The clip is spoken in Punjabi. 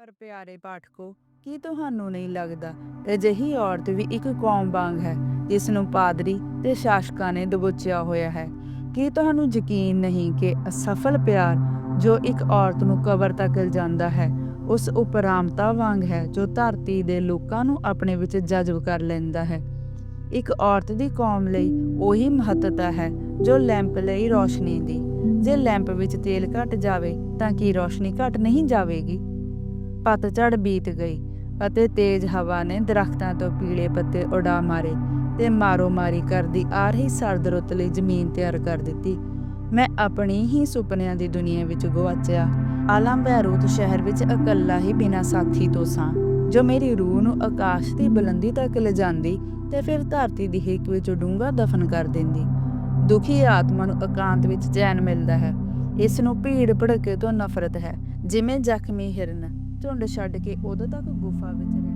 ਪਰ ਪਿਆਰੇ ਪਾਠਕੋ, ਕੀ ਤੁਹਾਨੂੰ ਨਹੀਂ ਲੱਗਦਾ? ਅਜਿਹੀ ਔਰਤ ਵੀ ਇੱਕ ਕੌਮ ਵਾਂਗ ਹੈ, ਜਿਸ ਨੂੰ ਪਾਦਰੀ ਤੇ ਸ਼ਾਸਕਾਂ ਨੇ ਦਬੋਚਿਆ ਹੋਇਆ ਹੈ। ਕੀ ਤੁਹਾਨੂੰ ਯਕੀਨ ਨਹੀਂ ਕਿ ਅਸਫਲ ਪਿਆਰ ਜੋ ਇੱਕ ਔਰਤ ਨੂੰ ਕਬਰ ਤੱਕ ਲਿਜਾਂਦਾ ਹੈ, ਉਸ ਉਪਰਾਮਤਾ ਵਾਂਗ ਹੈ ਜੋ ਧਰਤੀ ਦੇ ਲੋਕਾਂ ਨੂੰ ਆਪਣੇ ਵਿੱਚ ਜਜ਼ਬ ਕਰ ਲੈਂਦਾ ਹੈ? ਇੱਕ ਔਰਤ ਦੀ ਕੌਮ ਲਈ ਉਹੀ ਮਹੱਤਤਾ ਹੈ ਜੋ ਲੈਂਪ ਲਈ ਰੋਸ਼ਨੀ ਦੀ। ਜੇ ਲੈਂਪ ਵਿੱਚ ਤੇਲ ਘਟ ਜਾਵੇ, ਤਾਂ ਕੀ ਰੋਸ਼ਨੀ ਘਟ ਨਹੀਂ ਜਾਵੇਗੀ? ਪਤਝੜ ਬੀਤ ਗਈ ਅਤੇ ਤੇਜ਼ ਹਵਾ ਨੇ ਦਰਖਤਾਂ ਤੋਂ ਪੀਲੇ ਪੱਤੇ ਉਡਾ ਮਾਰੇ ਤੇ ਮਾਰੋ ਮਾਰੀ ਕਰਦੀ ਆ ਰਹੀ ਸਰਦ ਰੁੱਤ ਲਈ ਜ਼ਮੀਨ ਤਿਆਰ ਕਰ ਦਿੱਤੀ। ਮੈਂ ਆਪਣੀ ਹੀ ਸੁਪਨਿਆਂ ਦੀ ਦੁਨੀਆ ਵਿੱਚ ਗਵਾਚਿਆ ਆਲਮ ਬੈਰੂਤ ਸ਼ਹਿਰ ਵਿੱਚ ਇਕੱਲਾ ਹੀ ਬਿਨਾਂ ਸਾਥੀ ਤੋਂ ਸਾਂ, ਜੋ ਮੇਰੀ ਰੂਹ ਨੂੰ ਆਕਾਸ਼ ਦੀ ਬੁਲੰਦੀ ਤੱਕ ਲਿਜਾਂਦੀ ਤੇ ਫਿਰ ਧਰਤੀ ਦੀ ਹਿੱਕ ਵਿੱਚ ਡੂੰਘਾ ਦਫਨ ਕਰ ਦਿੰਦੀ। ਦੁਖੀ ਆਤਮਾ ਨੂੰ ਇਕਾਂਤ ਵਿੱਚ ਚੈਨ ਮਿਲਦਾ ਹੈ। ਇਸ ਨੂੰ ਭੀੜ ਭੜਕੇ ਤੋਂ ਨਫ਼ਰਤ ਹੈ, ਜਿਵੇਂ ਜ਼ਖਮੀ ਹਿਰਨ। ਝੁੰਡ ਛੱਡ ਕੇ ਉਦੋਂ ਤੱਕ ਗੁਫਾ ਵਿੱਚ ਰਹਿੰਦਾ